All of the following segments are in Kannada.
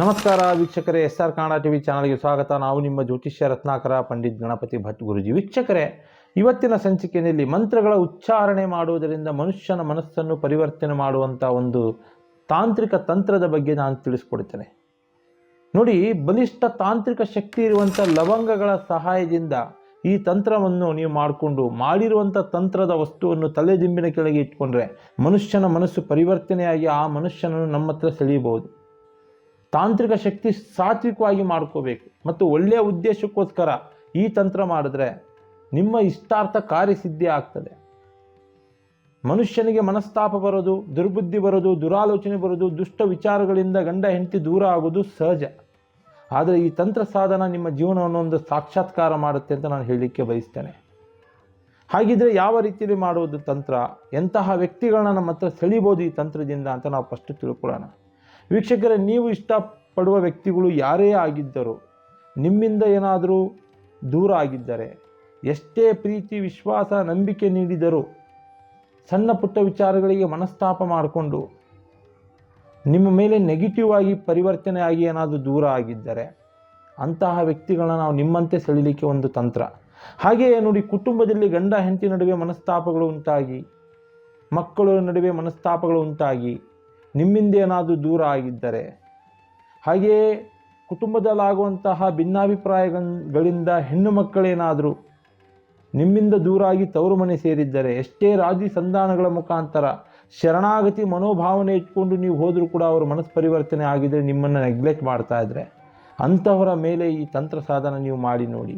ನಮಸ್ಕಾರ ವೀಕ್ಷಕರೇ, ಎಸ್ ಆರ್ ಕನ್ನಡ ಟಿವಿ ಚಾನಲ್ಗೆ ಸ್ವಾಗತ. ನಾವು ನಿಮ್ಮ ಜ್ಯೋತಿಷ್ಯ ರತ್ನಾಕರ ಪಂಡಿತ್ ಗಣಪತಿ ಭಟ್ ಗುರುಜಿ. ವೀಕ್ಷಕರೇ, ಇವತ್ತಿನ ಸಂಚಿಕೆಯಲ್ಲಿ ಮಂತ್ರಗಳ ಉಚ್ಚಾರಣೆ ಮಾಡುವುದರಿಂದ ಮನುಷ್ಯನ ಮನಸ್ಸನ್ನು ಪರಿವರ್ತನೆ ಮಾಡುವಂಥ ಒಂದು ತಾಂತ್ರಿಕ ತಂತ್ರದ ಬಗ್ಗೆ ನಾನು ತಿಳಿಸ್ಕೊಡ್ತೇನೆ. ನೋಡಿ, ಬಲಿಷ್ಠ ತಾಂತ್ರಿಕ ಶಕ್ತಿ ಇರುವಂಥ ಲವಂಗಗಳ ಸಹಾಯದಿಂದ ಈ ತಂತ್ರವನ್ನು ನೀವು ಮಾಡಿಕೊಂಡು ಮಾಡಿರುವಂಥ ತಂತ್ರದ ವಸ್ತುವನ್ನು ತಲೆದಿಂಬಿನ ಕೆಳಗೆ ಇಟ್ಕೊಂಡ್ರೆ ಮನುಷ್ಯನ ಮನಸ್ಸು ಪರಿವರ್ತನೆಯಾಗಿ ಆ ಮನುಷ್ಯನನ್ನು ನಮ್ಮ ಹತ್ರ ಸೆಳೆಯಬಹುದು. ತಾಂತ್ರಿಕ ಶಕ್ತಿ ಸಾತ್ವಿಕವಾಗಿ ಮಾಡ್ಕೋಬೇಕು. ಮತ್ತು ಒಳ್ಳೆಯ ಉದ್ದೇಶಕ್ಕೋಸ್ಕರ ಈ ತಂತ್ರ ಮಾಡಿದ್ರೆ ನಿಮ್ಮ ಇಷ್ಟಾರ್ಥ ಕಾರ್ಯಸಿದ್ಧಿ ಆಗ್ತದೆ. ಮನುಷ್ಯನಿಗೆ ಮನಸ್ತಾಪ ಬರೋದು, ದುರ್ಬುದ್ಧಿ ಬರೋದು, ದುರಾಲೋಚನೆ ಬರೋದು, ದುಷ್ಟ ವಿಚಾರಗಳಿಂದ ಗಂಡ ಹೆಂಡತಿ ದೂರ ಆಗೋದು ಸಹಜ. ಆದರೆ ಈ ತಂತ್ರ ಸಾಧನ ನಿಮ್ಮ ಜೀವನವನ್ನು ಒಂದು ಸಾಕ್ಷಾತ್ಕಾರ ಮಾಡುತ್ತೆ ಅಂತ ನಾನು ಹೇಳಲಿಕ್ಕೆ ಬಯಸ್ತೇನೆ. ಹಾಗಿದ್ರೆ ಯಾವ ರೀತಿಯಲ್ಲಿ ಮಾಡುವುದು ತಂತ್ರ? ಎಂತಹ ವ್ಯಕ್ತಿಗಳನ್ನ ನಮ್ಮ ಹತ್ರ ಸೆಳಿಬೋದು ಈ ತಂತ್ರದಿಂದ ಅಂತ ನಾವು ಫಸ್ಟ್ ತಿಳ್ಕೊಳ್ಳೋಣ. ವೀಕ್ಷಕರೇ, ನೀವು ಇಷ್ಟಪಡುವ ವ್ಯಕ್ತಿಗಳು ಯಾರೇ ಆಗಿದ್ದರೂ, ನಿಮ್ಮಿಂದ ಏನಾದರೂ ದೂರ ಆಗಿದ್ದರೆ, ಎಷ್ಟೇ ಪ್ರೀತಿ, ವಿಶ್ವಾಸ, ನಂಬಿಕೆ ನೀಡಿದರೂ, ಸಣ್ಣ ಪುಟ್ಟ ವಿಚಾರಗಳಿಗೆ ಮನಸ್ತಾಪ ಮಾಡಿಕೊಂಡು, ನಿಮ್ಮ ಮೇಲೆ ನೆಗೆಟಿವ್ ಆಗಿ ಪರಿವರ್ತನೆ ಆಗಿ ಏನಾದರೂ ದೂರ ಆಗಿದ್ದರೆ, ಅಂತಹ ವ್ಯಕ್ತಿಗಳನ್ನ ನಾವು ನಿಮ್ಮಂತೆ ಸೆಳಿಲಿಕ್ಕೆ ಒಂದು ತಂತ್ರ. ಹಾಗೆಯೇ ನೋಡಿ, ಕುಟುಂಬದಲ್ಲಿ ಗಂಡ, ಹೆಂಡತಿ ನಡುವೆ ಮನಸ್ತಾಪಗಳು ಉಂಟಾಗಿ, ಮಕ್ಕಳ ನಡುವೆ ಮನಸ್ತಾಪಗಳು ಉಂಟಾಗಿ ನಿಮ್ಮಿಂದ ಏನಾದರೂ ದೂರ ಆಗಿದ್ದರೆ? ಹಾಗೆಯೇ ಕುಟುಂಬದಲ್ಲಾಗುವಂತಹ ಭಿನ್ನಾಭಿಪ್ರಾಯಗಳಿಂದ ಹೆಣ್ಣು ಮಕ್ಕಳೇನಾದರೂ ನಿಮ್ಮಿಂದ ದೂರಾಗಿ ತವರು ಮನೆ ಸೇರಿದ್ದರೆ ಎಷ್ಟೇ ರಾಜಿ ಸಂಧಾನಗಳ ಮುಖಾಂತರ ಶರಣಾಗತಿ ಮನೋಭಾವನೆ ಇಟ್ಕೊಂಡು ನೀವು ಹೋದರೂ ಕೂಡ ಅವರ ಮನಸ್ಸು ಪರಿವರ್ತನೆ ಆಗಿದ್ದರೆ ನಿಮ್ಮನ್ನು ನೆಗ್ಲೆಕ್ಟ್ ಮಾಡ್ತಾ ಇದ್ದರೆ ಅಂಥವರ ಮೇಲೆ ಈ ತಂತ್ರ ಸಾಧನ ನೀವು ಮಾಡಿ ನೋಡಿ,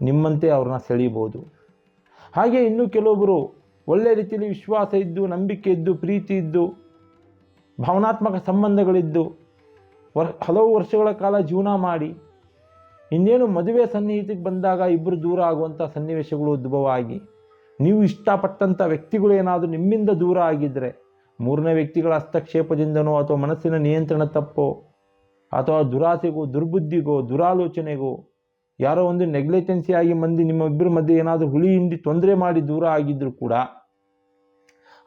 ನಿಮ್ಮಂತೆ ಅವ್ರನ್ನ ಸೆಳೀಬೋದು. ಹಾಗೆ ಇನ್ನು ಕೆಲವೊಬ್ಬರು ಒಳ್ಳೆ ರೀತಿಯಲ್ಲಿ ವಿಶ್ವಾಸ ಇದ್ದು ನಂಬಿಕೆ ಇದ್ದು ಪ್ರೀತಿ ಇದ್ದು ಭಾವನಾತ್ಮಕ ಸಂಬಂಧಗಳಿದ್ದು ವರ್, ಹಲವು ವರ್ಷಗಳ ಕಾಲ ಜೀವನ ಮಾಡಿ, ಇನ್ನೇನು ಮದುವೆ ಸನ್ನಿಹಿತಿಗೆ ಬಂದಾಗ ಇಬ್ಬರು ದೂರ ಆಗುವಂಥ ಸನ್ನಿವೇಶಗಳು ಉದ್ಭವ ಆಗಿ ನೀವು ಇಷ್ಟಪಟ್ಟಂಥ ವ್ಯಕ್ತಿಗಳು ಏನಾದರೂ ನಿಮ್ಮಿಂದ ದೂರ ಆಗಿದ್ದರೆ ಮೂರನೇ ವ್ಯಕ್ತಿಗಳ ಹಸ್ತಕ್ಷೇಪದಿಂದನೋ ಅಥವಾ ಮನಸ್ಸಿನ ನಿಯಂತ್ರಣ ತಪ್ಪೋ, ಅಥವಾ ದುರಾಸೆಗೋ, ದುರ್ಬುದ್ಧಿಗೋ, ದುರಾಲೋಚನೆಗೋ, ಯಾರೋ ಒಂದು ನೆಗ್ಲೆಟೆನ್ಸಿ ಆಗಿ ಮಂದಿ ನಿಮ್ಮ ಇಬ್ಬರ ಮಧ್ಯೆ ಏನಾದರೂ ಹುಳಿ ಹಿಂಡಿ ತೊಂದರೆ ಮಾಡಿ ದೂರ ಆಗಿದ್ದರೂ ಕೂಡ,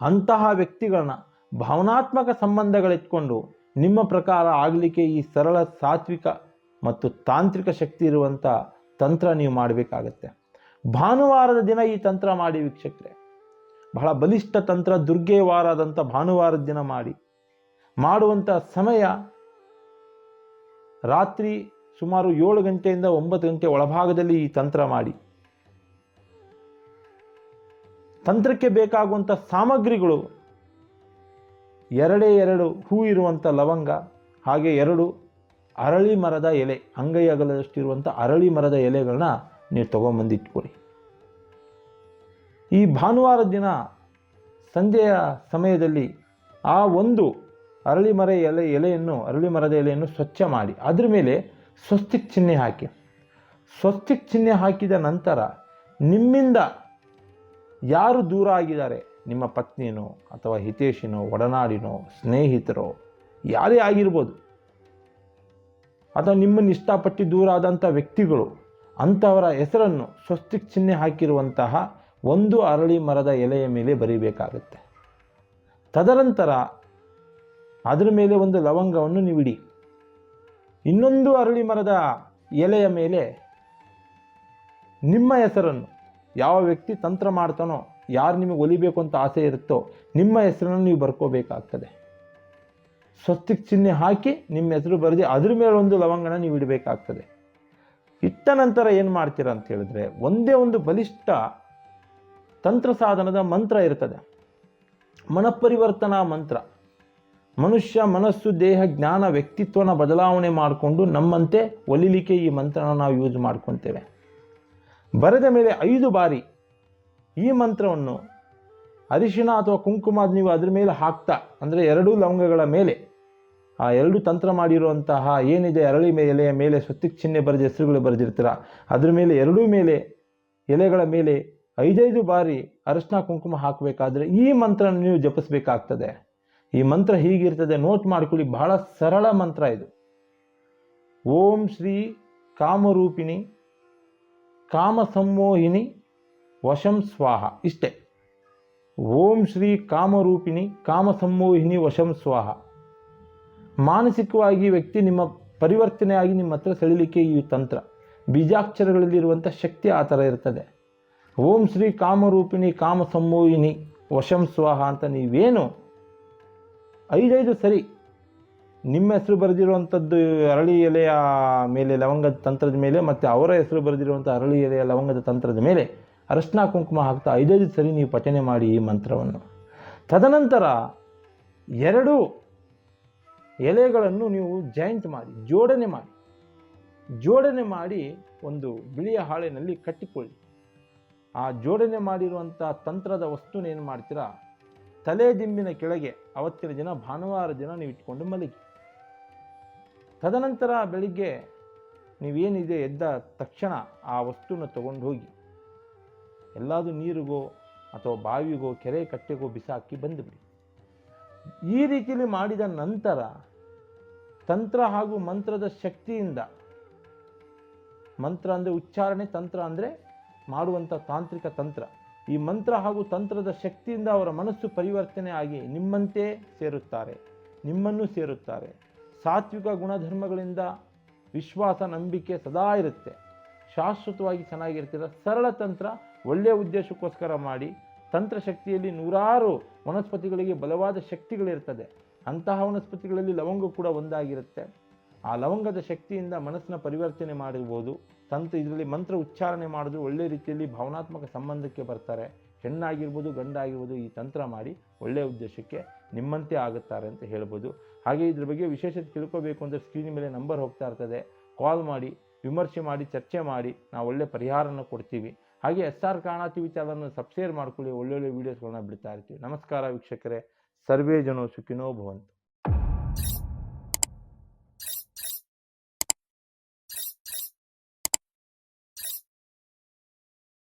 ಅಂತಹ ವ್ಯಕ್ತಿಗಳನ್ನ ಭಾವನಾತ್ಮಕ ಸಂಬಂಧಗಳಿಟ್ಕೊಂಡು ನಿಮ್ಮ ಪ್ರಕಾರ ಆಗಲಿಕ್ಕೆ ಈ ಸರಳ ಸಾತ್ವಿಕ ಮತ್ತು ತಾಂತ್ರಿಕ ಶಕ್ತಿ ಇರುವಂಥ ತಂತ್ರ ನೀವು ಮಾಡಬೇಕಾಗತ್ತೆ. ಭಾನುವಾರದ ದಿನ ಈ ತಂತ್ರ ಮಾಡಿ ವೀಕ್ಷಕರೇ. ಬಹಳ ಬಲಿಷ್ಠ ತಂತ್ರ ದುರ್ಗೆ ವಾರದಂಥ ಭಾನುವಾರದ ದಿನ ಮಾಡಿ. ಮಾಡುವಂಥ ಸಮಯ ರಾತ್ರಿ ಸುಮಾರು ಏಳು ಗಂಟೆಯಿಂದ ಒಂಬತ್ತು ಗಂಟೆ ಒಳಭಾಗದಲ್ಲಿ ಈ ತಂತ್ರ ಮಾಡಿ. ತಂತ್ರಕ್ಕೆ ಬೇಕಾಗುವಂಥ ಸಾಮಗ್ರಿಗಳು ಎರಡೇ ಎರಡು ಹೂ ಇರುವಂಥ ಲವಂಗ, ಹಾಗೆ ಎರಡು ಅರಳಿ ಮರದ ಎಲೆ, ಅಂಗೈ ಅಗಲದಷ್ಟಿರುವಂಥ ಅರಳಿ ಮರದ ಎಲೆಗಳನ್ನ ನೀವು ತೊಗೊಂಬಂದು ಇಟ್ಕೊಳ್ಳಿ ಈ ಭಾನುವಾರ ದಿನ ಸಂಜೆಯ ಸಮಯದಲ್ಲಿ ಆ ಒಂದು ಅರಳಿ ಮರ ಎಲೆ, ಎಲೆಯನ್ನು, ಅರಳಿ ಮರದ ಎಲೆಯನ್ನು ಸ್ವಚ್ಛ ಮಾಡಿ, ಅದ್ರ ಮೇಲೆ ಸ್ವಸ್ತಿಕ್ ಚಿಹ್ನೆ ಹಾಕಿ. ಸ್ವಸ್ತಿಕ್ ಚಿಹ್ನೆ ಹಾಕಿದ ನಂತರ ನಿಮ್ಮಿಂದ ಯಾರು ದೂರ ಆಗಿದ್ದಾರೆ? ನಿಮ್ಮ ಪತ್ನಿನೋ ಅಥವಾ ಹಿತೇಶಿನೋ, ಒಡನಾಡಿನೋ, ಸ್ನೇಹಿತರೋ, ಯಾರೇ ಆಗಿರ್ಬೋದು, ಅಥವಾ ನಿಮ್ಮನ್ನು ಇಷ್ಟಪಟ್ಟು ದೂರ ಆದಂಥ ವ್ಯಕ್ತಿಗಳು, ಅಂಥವರ ಹೆಸರನ್ನು ಸ್ವಸ್ತಿಕ್ ಚಿಹ್ನೆ ಹಾಕಿರುವಂತಹ ಒಂದು ಅರಳಿ ಮರದ ಎಲೆಯ ಮೇಲೆ ಬರೀಬೇಕಾಗುತ್ತೆ. ತದನಂತರ ಅದರ ಮೇಲೆ ಒಂದು ಲವಂಗವನ್ನು ನೀವಿಡಿ. ಇನ್ನೊಂದು ಅರಳಿ ಮರದ ಎಲೆಯ ಮೇಲೆ ನಿಮ್ಮ ಹೆಸರನ್ನು ಯಾವ ವ್ಯಕ್ತಿ ತಂತ್ರ ಮಾಡ್ತಾನೋ ಯಾರು ನಿಮಗೆ ಒಲಿಬೇಕು ಅಂತ ಆಸೆ ಇರುತ್ತೋ ನಿಮ್ಮ ಹೆಸರನ್ನು ನೀವು ಬರ್ಕೋಬೇಕಾಗ್ತದೆ. ಸ್ವಸ್ತಿಕ್ ಚಿಹ್ನೆ ಹಾಕಿ ನಿಮ್ಮ ಹೆಸರು ಬರೆದು ಅದ್ರ ಮೇಲೆ ಒಂದು ಲವಂಗನ ನೀವು ಇಡಬೇಕಾಗ್ತದೆ. ಇಟ್ಟ ನಂತರ ಏನು ಮಾಡ್ತೀರಾ ಅಂತ ಹೇಳಿದ್ರೆ ಒಂದೇ ಒಂದು ಬಲಿಷ್ಠ ತಂತ್ರ ಸಾಧನದ ಮಂತ್ರ ಇರ್ತದೆ. ಮನಪರಿವರ್ತನಾ ಮಂತ್ರ. ಮನುಷ್ಯ ಮನಸ್ಸು, ದೇಹ, ಜ್ಞಾನ, ವ್ಯಕ್ತಿತ್ವನ ಬದಲಾವಣೆ ಮಾಡಿಕೊಂಡು ನಮ್ಮಂತೆ ಒಲಿಲಿಕ್ಕೆ ಈ ಮಂತ್ರನ ನಾವು ಯೂಸ್ ಮಾಡ್ಕೊತೇವೆ. ಬರೆದ ಮೇಲೆ ಐದು ಬಾರಿ ಈ ಮಂತ್ರವನ್ನು ಅರಿಶಿಣ ಅಥವಾ ಕುಂಕುಮ ನೀವು ಅದ್ರ ಮೇಲೆ ಹಾಕ್ತಾ, ಅಂದರೆ ಎರಡೂ ಲವಂಗಗಳ ಮೇಲೆ, ಆ ಎರಡು ತಂತ್ರ ಮಾಡಿರುವಂತಹ ಏನಿದೆ ಅರಳಿ ಎಲೆಯ ಮೇಲೆ ಸ್ವತ್ತಿಕ್ ಚಿಹ್ನೆ ಬರೆದ ಹೆಸರುಗಳು ಬರೆದಿರ್ತೀರ, ಅದ್ರ ಮೇಲೆ ಎರಡೂ ಮೇಲೆ ಎಲೆಗಳ ಮೇಲೆ ಐದೈದು ಬಾರಿ ಅರಶಿನ ಕುಂಕುಮ ಹಾಕಬೇಕಾದ್ರೆ ಈ ಮಂತ್ರ ನೀವು ಜಪಿಸಬೇಕಾಗ್ತದೆ. ಈ ಮಂತ್ರ ಹೀಗಿರ್ತದೆ ನೋಟ್ ಮಾಡ್ಕೊಳ್ಳಿ, ಬಹಳ ಸರಳ ಮಂತ್ರ ಇದು. ಓಂ ಶ್ರೀ ಕಾಮರೂಪಿಣಿ ಕಾಮ ಸಂಮೋಹಿನಿ ವಶಂ ಸ್ವಾಹ, ಇಷ್ಟೇ. ಓಂ ಶ್ರೀ ಕಾಮರೂಪಿಣಿ, ಕಾಮಸಮ್ಮೋಹಿನಿ ವಶಂ ಸ್ವಾಹ. ಮಾನಸಿಕವಾಗಿ ವ್ಯಕ್ತಿ ನಿಮ್ಮ ಪರಿವರ್ತನೆಯಾಗಿ ನಿಮ್ಮ ಹತ್ರ ಸೆಳಿಲಿಕ್ಕೆ ಈ ತಂತ್ರ. ಬೀಜಾಕ್ಷರಗಳಲ್ಲಿರುವಂಥ ಶಕ್ತಿ ಆ ಥರ ಇರ್ತದೆ. ಓಂ ಶ್ರೀ ಕಾಮರೂಪಿಣಿ, ಕಾಮಸಮ್ಮೋಹಿನಿ ವಶಂ ಸ್ವಾಹ ಅಂತ ನೀವೇನು? ಐದೈದು ಸರಿ. ನಿಮ್ಮ ಹೆಸರು ಬರೆದಿರುವಂಥದ್ದು ಅರಳಿ ಎಲೆಯ ಮೇಲೆ, ಲವಂಗದ ತಂತ್ರದ ಮೇಲೆ, ಮತ್ತು ಅವರ ಹೆಸರು ಬರೆದಿರುವಂಥ ಅರಳಿ ಎಲೆಯ, ಲವಂಗದ ತಂತ್ರದ ಮೇಲೆ. ಅರಶಿನ ಕುಂಕುಮ ಹಾಕ್ತಾ ಐದೈದು ಸರಿ ನೀವು ಪಚನೆ ಮಾಡಿ ಈ ಮಂತ್ರವನ್ನು. ತದನಂತರ ಎರಡು ಎಲೆಗಳನ್ನು ನೀವು ಜಾಯಿಂಟ್ ಮಾಡಿ, ಜೋಡಣೆ ಮಾಡಿ. ಜೋಡಣೆ ಮಾಡಿ ಒಂದು ಬಿಳಿಯ ಹಾಳೆನಲ್ಲಿ ಕಟ್ಟಿಕೊಳ್ಳಿ. ಆ ಜೋಡಣೆ ಮಾಡಿರುವಂಥ ತಂತ್ರದ ವಸ್ತುನ ಏನು ಮಾಡ್ತೀರಾ? ತಲೆ ದಿಂಬಿನ ಕೆಳಗೆ ಅವತ್ತಿನ ದಿನ, ಭಾನುವಾರ ದಿನ ನೀವು ಇಟ್ಕೊಂಡು ಮಲಗಿ. ತದನಂತರ ಬೆಳಿಗ್ಗೆ ನೀವೇನಿದೆ ಎದ್ದ ತಕ್ಷಣ ಆ ವಸ್ತುನ ತಗೊಂಡು ಹೋಗಿ ಎಲ್ಲಾದರೂ ನೀರಿಗೋ ಅಥವಾ ಬಾವಿಗೋ ಕೆರೆ ಕಟ್ಟೆಗೋ ಬಿಸಾಕಿ ಬಂದುಬಿಡಿ. ಈ ರೀತಿಯಲ್ಲಿ ಮಾಡಿದ ನಂತರ ತಂತ್ರ ಹಾಗೂ ಮಂತ್ರದ ಶಕ್ತಿಯಿಂದ, ಮಂತ್ರ ಅಂದರೆ ಉಚ್ಚಾರಣೆ, ತಂತ್ರ ಅಂದರೆ ಮಾಡುವಂಥ ತಾಂತ್ರಿಕ ತಂತ್ರ. ಈ ಮಂತ್ರ ಹಾಗೂ ತಂತ್ರದ ಶಕ್ತಿಯಿಂದ ಅವರ ಮನಸ್ಸು ಪರಿವರ್ತನೆ ಆಗಿ ನಿಮ್ಮಂತೆ ಸೇರುತ್ತಾರೆ, ನಿಮ್ಮನ್ನು ಸೇರುತ್ತಾರೆ. ಸಾತ್ವಿಕ ಗುಣಧರ್ಮಗಳಿಂದ ವಿಶ್ವಾಸ, ನಂಬಿಕೆ ಸದಾ ಇರುತ್ತೆ. ಶಾಶ್ವತವಾಗಿ ಚೆನ್ನಾಗಿರ್ತೀರ, ಸರಳ ತಂತ್ರ ಒಳ್ಳೆಯ ಉದ್ದೇಶಕ್ಕೋಸ್ಕರ ಮಾಡಿ ತಂತ್ರ ಶಕ್ತಿಯಲ್ಲಿ ನೂರಾರು ವನಸ್ಪತಿಗಳಿಗೆ ಬಲವಾದ ಶಕ್ತಿಗಳಿರ್ತದೆ. ಅಂತಹ ವನಸ್ಪತಿಗಳಲ್ಲಿ ಲವಂಗ ಕೂಡ ಒಂದಾಗಿರುತ್ತೆ. ಆ ಲವಂಗದ ಶಕ್ತಿಯಿಂದ ಮನಸ್ಸಿನ ಪರಿವರ್ತನೆ ಮಾಡಿರ್ಬೋದು. ತಂತ್ರ ಇದರಲ್ಲಿ ಮಂತ್ರ ಉಚ್ಚಾರಣೆ ಮಾಡಿದ್ರು ಒಳ್ಳೆ ರೀತಿಯಲ್ಲಿ ಭಾವನಾತ್ಮಕ ಸಂಬಂಧಕ್ಕೆ ಬರ್ತಾರೆ. ಹೆಣ್ಣಾಗಿರ್ಬೋದು, ಗಂಡಾಗಿರ್ಬೋದು ಈ ತಂತ್ರ ಮಾಡಿ ಒಳ್ಳೆಯ ಉದ್ದೇಶಕ್ಕೆ ನಿಮ್ಮಂತೆ ಆಗುತ್ತಾರೆ ಅಂತ ಹೇಳ್ಬೋದು. ಹಾಗೆ ಇದ್ರ ಬಗ್ಗೆ ವಿಶೇಷತೆ ತಿಳ್ಕೋಬೇಕು ಅಂದರೆ ಸ್ಕ್ರೀನ್ ಮೇಲೆ ನಂಬರ್ ಹೋಗ್ತಾ ಇರ್ತದೆ. ಕಾಲ್ ಮಾಡಿ, ವಿಮರ್ಶೆ ಮಾಡಿ, ಚರ್ಚೆ ಮಾಡಿ, ನಾವು ಒಳ್ಳೆಯ ಪರಿಹಾರನ ಕೊಡ್ತೀವಿ. ಹಾಗೆ ಎಸ್ ಆರ್ ಕಾಣ ಟಿವಿ ಚಾನಲ್ನ ಸಬ್ಸ್ಕ್ರೈಬ್ ಮಾಡ್ಕೊಳ್ಳಿ, ಒಳ್ಳೊಳ್ಳೆ ವೀಡಿಯೋಸ್ಗಳನ್ನ ಬಿಡ್ತಾ ಇರ್ತೀವಿ. ನಮಸ್ಕಾರ ವೀಕ್ಷಕರೇ. ಸರ್ವೇ ಜನೋ ಸುಖಿನೋ ಭವಂತು.